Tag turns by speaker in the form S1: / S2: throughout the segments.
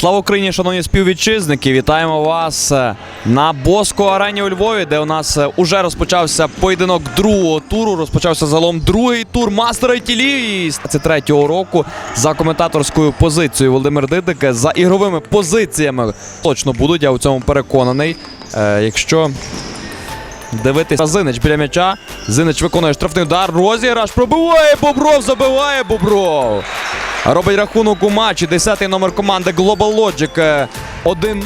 S1: Слава Україні, шановні співвітчизники! Вітаємо вас е, на Боско арені у Львові, де у нас е, уже розпочався поєдинок другого туру. Розпочався загалом другий тур мастера тілі 23-го року за коментаторською позицією Володимир Дидик за ігровими позиціями точно будуть. Я у цьому переконаний. Е, якщо дивитися Зинич біля м'яча, Зинич виконує штрафний удар. Розіграш пробиває Бобров, забиває Бобров. Робить рахунок у матчі. 10-й номер команди Global Logic е, 1-0.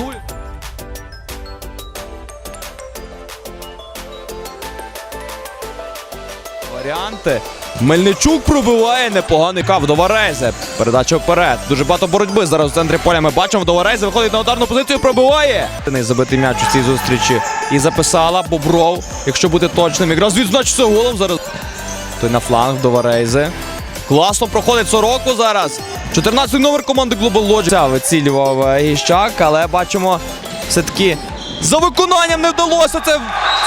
S1: Варіанти. Мельничук пробиває непоганий кав до Варезе. Передача вперед. Дуже багато боротьби зараз у центрі поля. Ми бачимо до Варезе. Виходить на ударну позицію. Пробиває. Забитий м'яч у цій зустрічі. І записала Бобров. Якщо бути точним, якраз відзначиться голом зараз. Той на фланг до Варейзи. Класно проходить Сороку зараз. 14 номер команди Global Logic. Вицілював е, Гіщак, але бачимо все-таки за виконанням не вдалося це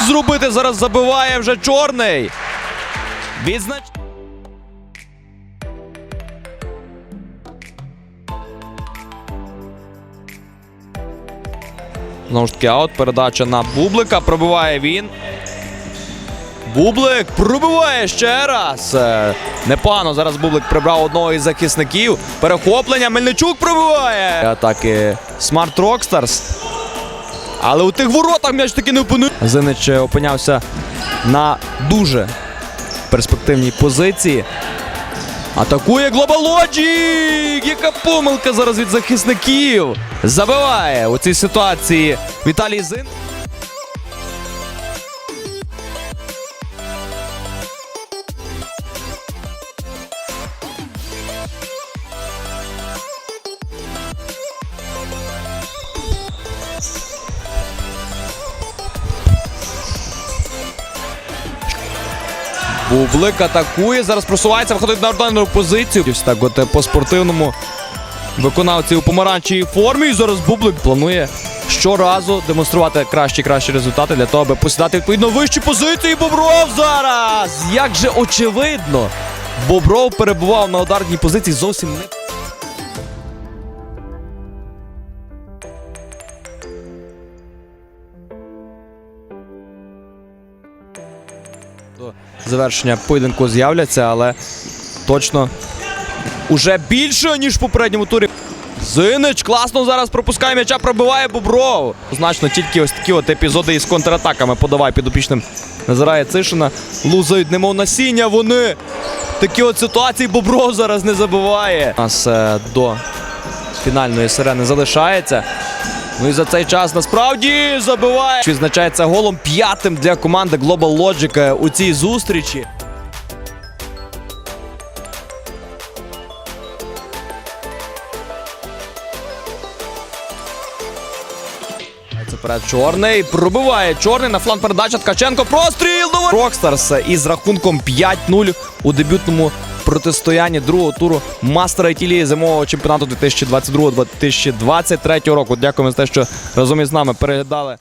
S1: зробити. Зараз забиває вже чорний. Відзнач. Знову ж таки, аут. Передача на Бублика. Пробиває він. Бублик пробиває ще раз. Е, Непогано. Зараз Бублик прибрав одного із захисників. Перехоплення. Мельничук пробиває. Атаки Smart Rockstars. Але у тих воротах м'яч таки не опинив. Зинич е, опинявся на дуже перспективній позиції. Атакує Глобалоджік! Яка помилка зараз від захисників! Забиває у цій ситуації Віталій Зин. Бублик атакує, зараз просувається, виходить на ударну позицію. Так, от е, по спортивному виконавці у помаранчевій формі. І зараз Бублик планує щоразу демонструвати кращі кращі результати для того, аби посідати відповідно вищі позиції. Бобров зараз! Як же очевидно, Бобров перебував на ударній позиції зовсім не. Завершення поєдинку з'являться, але точно уже більше, ніж в попередньому турі. Зинич класно зараз пропускає м'яча, пробиває Бобров. Значно тільки ось такі от епізоди із контратаками подавай підопічним Назарає Цишина. Лузають, немов насіння. Вони такі от ситуації Бобров зараз не забиває. У нас е, до фінальної сирени залишається. Ну і за цей час насправді забиває. Відзначається голом п'ятим для команди Global Logic у цій зустрічі. Перед чорний. Пробиває чорний на фланг передача Ткаченко. Простріл Рокстарс із рахунком 5-0 у дебютному протистоянні другого туру мастера Італії зимового чемпіонату 2022-2023 року. Дякуємо за те, що разом із нами переглядали.